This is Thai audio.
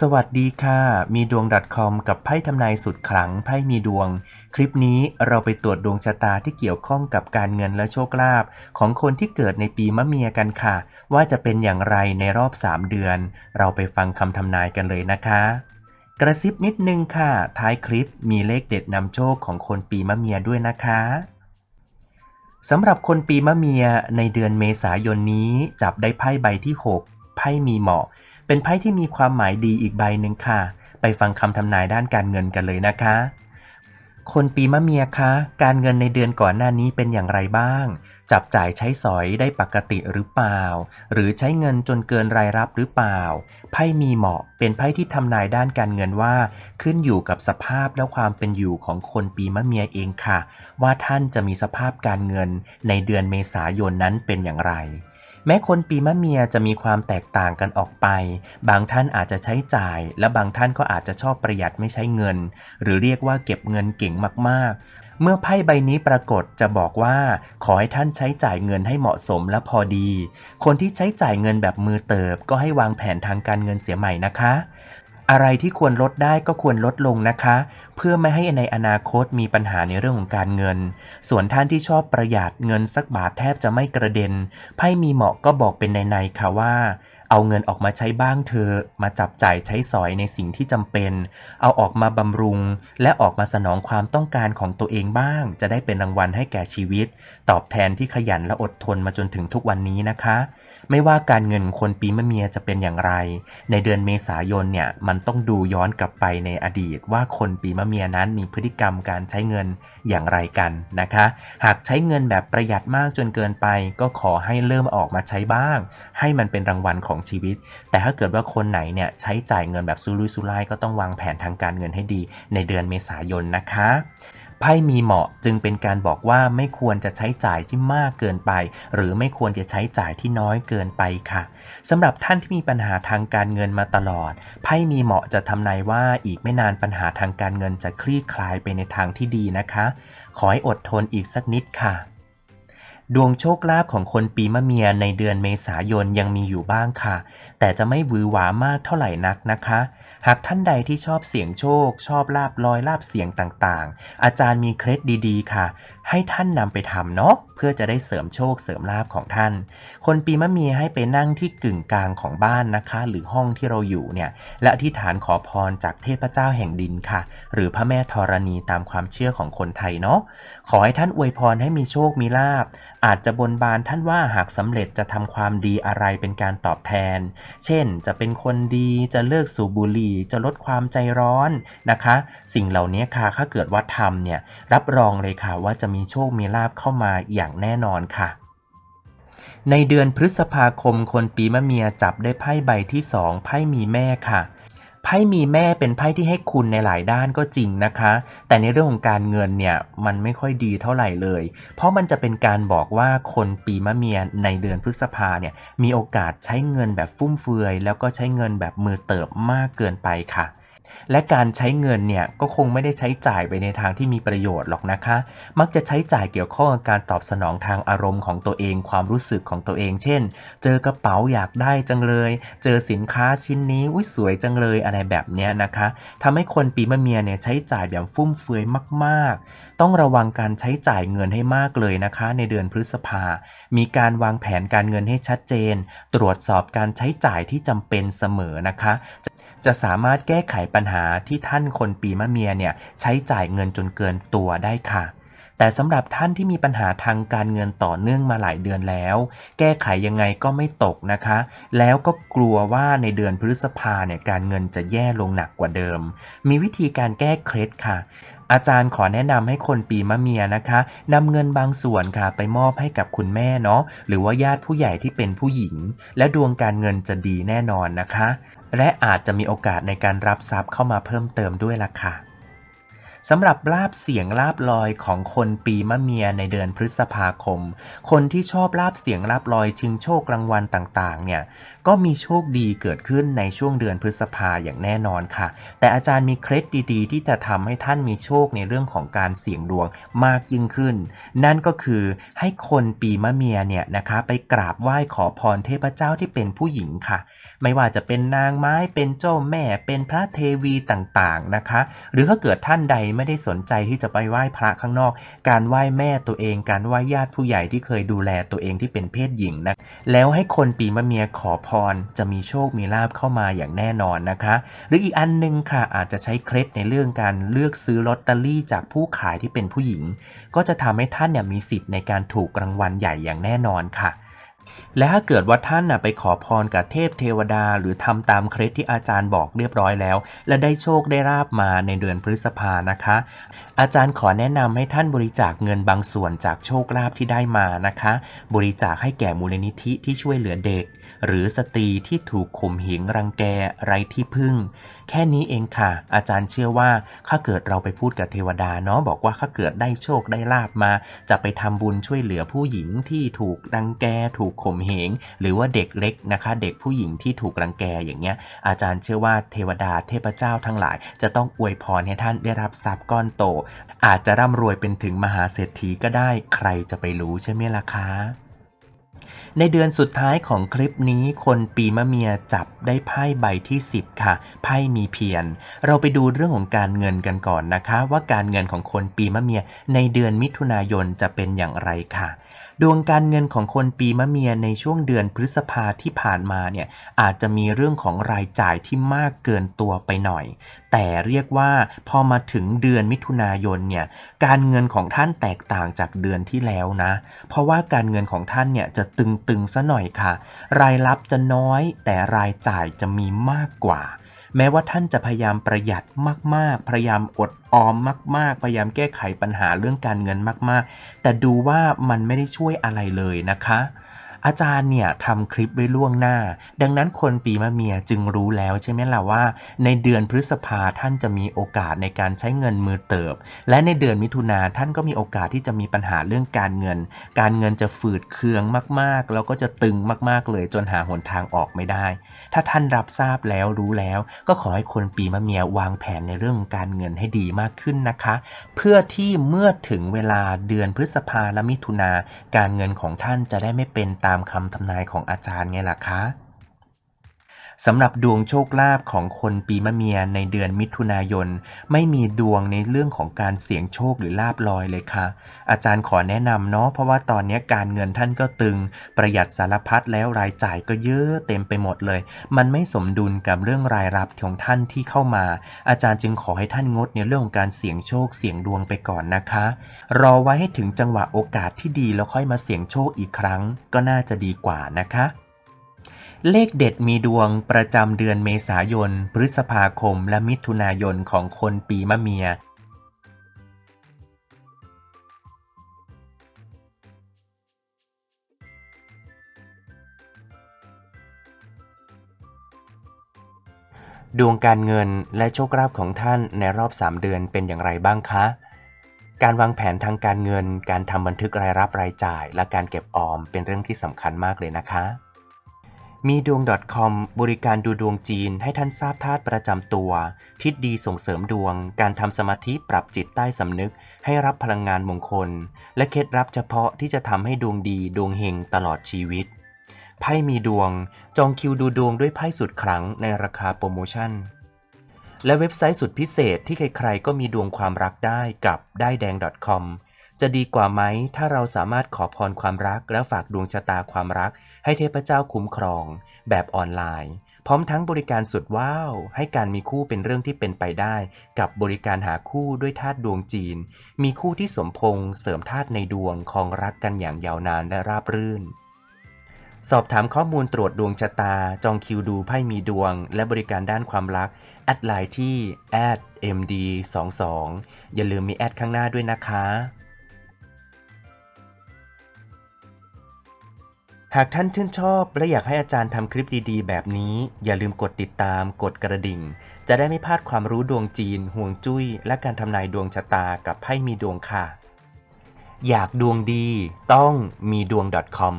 สวัสดีค่ะ มีดวง .com กับไพ่ทำนายสุดขลังไพ่มีดวง คลิปนี้เราไปตรวจดวงชะตาที่เกี่ยวข้องกับการเงินและโชคลาภของคนที่เกิดในปีมะเมียกันค่ะ ว่าจะเป็นอย่างไรในรอบ 3 เดือน เราไปฟังคำทำนายกันเลยนะคะ กระซิบนิดนึงค่ะ ท้ายคลิปมีเลขเด็ดนำโชคของคนปีมะเมียด้วยนะคะสำหรับคนปีมะเมียในเดือนเมษายนนี้จับได้ไพ่ใบที่ 6 ไพ่มีเหมาะ เป็นไพ่ที่มีความหมายดีอีกใบหนึ่งค่ะ ไปฟังคำทำนายด้านการเงินกันเลยนะคะ คนปีมะเมียคะ การเงินในเดือนก่อนหน้านี้เป็นอย่างไรบ้าง จับจ่ายใช้สอยได้ปกติหรือเปล่า หรือใช้เงินจนเกินรายรับหรือเปล่า ไพ่มีเหมาะ เป็นไพ่ที่ทำนายด้านการเงินว่า ขึ้นอยู่กับสภาพและความเป็นอยู่ของคนปีมะเมียเองค่ะ ว่าท่านจะมีสภาพการเงินในเดือนเมษายนนั้นเป็นอย่างไร แม้คนปีมะเมียจะมีความแตกต่างกันออกไป บางท่านอาจจะใช้จ่าย และบางท่านก็อาจจะชอบประหยัดไม่ใช้เงิน หรือเรียกว่าเก็บเงินเก่งมากๆ เมื่อไพ่ใบนี้ปรากฏจะบอกว่า ขอให้ท่านใช้จ่ายเงินให้เหมาะสมและพอดี คนที่ใช้จ่ายเงินแบบมือเติบ ก็ให้วางแผนทางการเงินเสียใหม่นะคะ อะไรที่ควรลดได้ก็ควรลดลงนะคะ เพื่อไม่ให้ในอนาคตมีปัญหาในเรื่องของการเงิน ส่วนท่านที่ชอบประหยัดเงินสักบาทแทบจะไม่กระเด็นไพ่มีเหมาะก็บอกเป็นในๆค่ะว่า เอาเงินออกมาใช้บ้างเธอ มาจับจ่ายใช้สอยในสิ่งที่จำเป็น เอาออกมาบำรุง และออกมาสนองความต้องการของตัวเองบ้าง จะได้เป็นรางวัลให้แก่ชีวิต ตอบแทนที่ขยันและอดทนมาจนถึงทุกวันนี้นะคะ ไม่ว่าการเงินคนปีมะเมียจะเป็นอย่างไร ในเดือนเมษายนเนี่ยมันต้องดูย้อนกลับไปในอดีต ว่าคนปีมะเมียนั้นมีพฤติกรรมการใช้เงินอย่างไรกันนะคะ หากใช้เงินแบบประหยัดมากจนเกินไป ก็ขอให้เริ่มออกมาใช้บ้าง ให้มันเป็นรางวัลของชีวิต แต่ถ้าเกิดว่าคนไหนเนี่ยใช้จ่ายเงินแบบซุรุ่ยซุร่ายก็ต้องวางแผนทางการเงินให้ดี ในเดือนเมษายนนะคะ ไพ่มีเหมาะจึงเป็นการบอกว่าไม่ควรจะใช้จ่ายที่มากเกินไป หรือไม่ควรจะใช้จ่ายที่น้อยเกินไปค่ะสำหรับท่านที่มีปัญหาทางการเงินมาตลอด ไพ่มีเหมาะจะทำนายว่าอีกไม่นานปัญหาทางการเงินจะคลี่คลายไปในทางที่ดีนะคะ ขอให้อดทนอีกสักนิดค่ะ ดวงโชคลาภของคนปีมะเมียในเดือนเมษายนยังมีอยู่บ้างค่ะ แต่จะไม่หวือหวามากเท่าไหร่นักนะคะ หากท่านใดที่ชอบเสียงโชค ชอบลาบลอยลาบเสียงต่างๆ อาจารย์มีเคล็ดดีๆ ค่ะ ให้ท่านนำไปทำเนาะเพื่อจะได้เสริมโชคเสริมลาบของท่าน คนปีมะเมียให้ไปนั่งที่กึ่งกลางของบ้านนะคะ หรือห้องที่เราอยู่เนี่ยและอธิษฐานขอพรจากเทพเจ้าแห่งดินค่ะ หรือพระแม่ธรณีตามความเชื่อของคนไทยเนาะขอให้ท่านอวยพรให้มีโชคมีลาบอาจจะบนบานท่านว่าหากสำเร็จจะทำความดีอะไรเป็นการตอบแทน เช่น จะเป็นคนดีจะเลิกสูบบุหรี่จะลดความใจร้อนนะคะ สิ่งเหล่านี้ค่ะถ้าเกิดว่าทำเนี่ยรับรองเลยค่ะว่าจะมีโชคมีลาบเข้ามาอย่างแน่นอนค่ะในเดือนพฤษภาคมคนปีมะเมียจับได้ไพ่ใบที่สองไพ่มีแม่ค่ะ ไพ่มีแม่เป็นไพ่ที่ให้คุณในหลายด้านก็จริงนะคะ แต่ในเรื่องของการเงินเนี่ยมันไม่ค่อยดีเท่าไหร่เลย เพราะมันจะเป็นการบอกว่าคนปีมะเมียในเดือนพฤษภาเนี่ยมีโอกาสใช้เงินแบบฟุ่มเฟือย แล้วก็ใช้เงินแบบมือเติบมากเกินไปค่ะ และการใช้เงินเนี่ยก็คงไม่ได้ใช้จ่ายไปในทางที่มีประโยชน์หรอกนะคะ มักจะใช้จ่ายเกี่ยวข้องกับการตอบสนองทางอารมณ์ของตัวเอง ความรู้สึกของตัวเอง เช่น เจอกระเป๋าอยากได้จังเลย เจอสินค้าชิ้นนี้อุ้ยสวยจังเลยอะไรแบบเนี้ยนะคะทำให้คนปีมะเมียเนี่ยใช้จ่ายแบบฟุ่มเฟือยมาก ๆ ต้องระวังการใช้จ่ายเงินให้มากเลยนะคะ ในเดือนพฤษภา มีการวางแผนการเงินให้ชัดเจน ตรวจสอบการใช้จ่ายที่จำเป็นเสมอนะคะจะสามารถแก้ไขปัญหาที่ท่านคนปีมะเมียเนี่ยใช้จ่ายเงินจนเกินตัวได้ค่ะ แต่สำหรับท่านที่มีปัญหาทางการเงินต่อเนื่องมาหลายเดือนแล้ว แก้ไขยังไงก็ไม่ตกนะคะ แล้วก็กลัวว่าในเดือนพฤษภาเนี่ยการเงินจะแย่ลงหนักกว่าเดิม มีวิธีการแก้เคล็ดค่ะ อาจารย์ขอแนะนำให้คนปีมะเมียนะคะนำเงินบางส่วนค่ะ ไปมอบให้กับคุณแม่เนาะหรือว่าญาติผู้ใหญ่ที่เป็นผู้หญิง และดวงการเงินจะดีแน่นอนนะคะ และอาจจะมีโอกาสในการรับทรัพย์เข้ามาเพิ่มเติมด้วยล่ะค่ะสำหรับลาบเสียงลาบลอยของคนปีมะเมียในเดือนพฤษภาคม คนที่ชอบลาบเสียงลาบลอยชิงโชครางวัลต่างๆ เนี่ยก็มีโชคดีเกิดขึ้นในช่วงเดือนพฤษภาอย่างแน่นอนค่ะ แต่อาจารย์มีเคล็ดดีๆ ที่จะทำให้ท่านมีโชคในเรื่องของการเสี่ยงดวงมากยิ่งขึ้น นั่นก็คือให้คนปีมะเมียเนี่ยนะคะไปกราบไหว้ขอพรเทพเจ้าที่เป็นผู้หญิงค่ะ ไม่ว่าจะเป็นนางไม้เป็นเจ้าแม่เป็นพระเทวีต่างๆนะคะ หรือถ้าเกิดท่านใดไม่ได้สนใจที่จะไปไหว้พระข้างนอก การไหว้แม่ตัวเอง การไหว้ญาติผู้ใหญ่ที่เคยดูแลตัวเองที่เป็นเพศหญิงนะแล้วให้คนปีมะเมียขอพรจะมีโชคมีลาบเข้ามาอย่างแน่นอนนะคะ หรืออีกอันหนึงค่ะอาจจะใช้เคล็ดในเรื่องการเลือกซื้อลอตเตอรี่จากผู้ขายที่เป็นผู้หญิง ก็จะทำให้ท่านเนี่ยมีสิทธิ์ในการถูกรางวัลใหญ่อย่างแน่นอนค่ะและถ้าเกิดว่าท่านน่ะไปขอพรกับเทพเทวดา หรือทำตามเคล็ดที่อาจารย์บอกเรียบร้อยแล้ว และได้โชคได้ราบมาในเดือนพฤษภานะคะ อาจารย์ขอแนะนำให้ท่านบริจาคเงินบางส่วนจากโชคลาภที่ได้มานะคะ บริจาคให้แก่มูลนิธิที่ช่วยเหลือเด็ก หรือสตรีที่ถูกข่มเหงรังแกไร้ที่พึ่ง แค่นี้เองค่ะ อาจารย์เชื่อว่าถ้าเกิดเราไปพูดกับเทวดาเนาะบอกว่าถ้าเกิดได้โชคได้ลาบมา จะไปทำบุญช่วยเหลือผู้หญิงที่ถูกรังแกถูกข่มเหง หรือว่าเด็กเล็กนะคะ เด็กผู้หญิงที่ถูกรังแกอย่างเงี้ย อาจารย์เชื่อว่าเทวดาเทพเจ้าทั้งหลาย จะต้องอวยพรให้ท่านได้รับทรัพย์ก้อนโต อาจจะร่ำรวยเป็นถึงมหาเศรษฐีก็ได้ ใครจะไปรู้ใช่ไหมล่ะคะ ในเดือนสุดท้ายของคลิปนี้คนปีมะเมียจับได้ไพ่ใบที่ 10 ค่ะ ไพ่มีเพียรเราไปดูเรื่องของการเงินกันก่อนนะคะ ว่าการเงินของคนปีมะเมียในเดือนมิถุนายนจะเป็นอย่างไรค่ะดวงการเงินของคนปีมะเมียในช่วงเดือนพฤษภาที่ผ่านมาเนี่ยอาจจะมีเรื่องของรายจ่ายที่มากเกินตัวไปหน่อย แต่เรียกว่าพอมาถึงเดือนมิถุนายนเนี่ยการเงินของท่านแตกต่างจากเดือนที่แล้วนะ เพราะว่าการเงินของท่านเนี่ยจะตึงๆซะหน่อยค่ะ รายรับจะน้อยแต่รายจ่ายจะมีมากกว่า แม้ว่าท่านจะพยายามประหยัดมาก ๆ พยายามอดออมมาก ๆ พยายามแก้ไขปัญหาเรื่องการเงินมาก ๆ แต่ดูว่ามันไม่ได้ช่วยอะไรเลยนะคะ อาจารย์เนี่ยทำคลิปไว้ล่วงหน้า ดังนั้นคนปีมะเมียจึงรู้แล้วใช่ไหมล่ะว่า ในเดือนพฤษภาท่านจะมีโอกาสในการใช้เงินมือเติบ และในเดือนมิถุนาท่านก็มีโอกาสที่จะมีปัญหาเรื่องการเงิน การเงินจะฝืดเคืองมากๆ แล้วก็จะตึงมาก ๆ เลยจนหาหนทางออกไม่ได้ ถ้าท่านรับทราบแล้วรู้แล้ว ก็ขอให้คนปีมะเมียวางแผนในเรื่องการเงินให้ดีมากขึ้นนะคะ เพื่อที่เมื่อถึงเวลาเดือนพฤษภาและมิถุนาการเงินของท่านจะได้ไม่เป็นตาามคำทำนายของอาจารย์ไงล่ะคะ สำหรับดวงโชคลาภของคนปีมะเมียในเดือนมิถุนายน ไม่มีดวงในเรื่องของการเสี่ยงโชคหรือลาบลอยเลยค่ะ อาจารย์ขอแนะนำเนาะเพราะว่าตอนนี้การเงินท่านก็ตึง ประหยัดสารพัดแล้วรายจ่ายก็เยอะเต็มไปหมดเลย มันไม่สมดุลกับเรื่องรายรับของท่านที่เข้ามา อาจารย์จึงขอให้ท่านงดในเรื่องของการเสี่ยงโชคเสี่ยงดวงไปก่อนนะคะ รอไว้ให้ถึงจังหวะโอกาสที่ดีแล้วค่อยมาเสี่ยงโชคอีกครั้ง ก็น่าจะดีกว่านะคะ เลขเด็ดมีดวงประจำเดือนเมษายน พฤษภาคม และมิถุนายนของคนปีมะเมีย ดวงการเงินและโชคลาภของท่านในรอบ 3 เดือนเป็นอย่างไรบ้างคะ การวางแผนทางการเงิน การทำบันทึกรายรับรายจ่าย และการเก็บออมเป็นเรื่องที่สำคัญมากเลยนะคะ มีดวง .com บริการดูดวงจีนให้ท่านทราบธาตุประจำตัว ทิศดีส่งเสริมดวง การทำสมาธิปรับจิตใต้สำนึก ให้รับพลังงานมงคล และเคล็ดลับเฉพาะที่จะทำให้ดวงดีดวงเฮงตลอดชีวิต ไพ่มีดวง จองคิวดูดวงด้วยไพ่สุดขลังในราคาโปรโมชั่น และเว็บไซต์สุดพิเศษที่ใครๆก็มีดวงความรักได้กับได้แดง .com จะดีกว่าไหมถ้าเราสามารถขอพรความรัก และฝากดวงชะตาความรัก ให้เทพเจ้าคุ้มครอง แบบออนไลน์ พร้อมทั้งบริการสุดว้าว ให้การมีคู่เป็นเรื่องที่เป็นไปได้ กับบริการหาคู่ด้วยธาตุดวงจีน มีคู่ที่สมพงษ์เสริมธาตุในดวงคองรักกันอย่างยาวนานและราบรื่นสอบถามข้อมูลตรวจดวงชะตา จองคิวดูไพ่มีดวง และบริการด้านความรัก แอดไลน์ที่ @md22 อย่าลืมมีแอดข้างหน้าด้วยนะคะ หากท่านชื่นชอบและอยากให้อาจารย์ทำคลิปดีๆ แบบนี้ อย่าลืมกดติดตามกดกระดิ่ง จะได้ไม่พลาดความรู้ดวงจีน ห่วงจุ้ย และการทำนายดวงชะตากับไพ่มีดวงค่ะ อยากดวงดีต้องมีดวง .com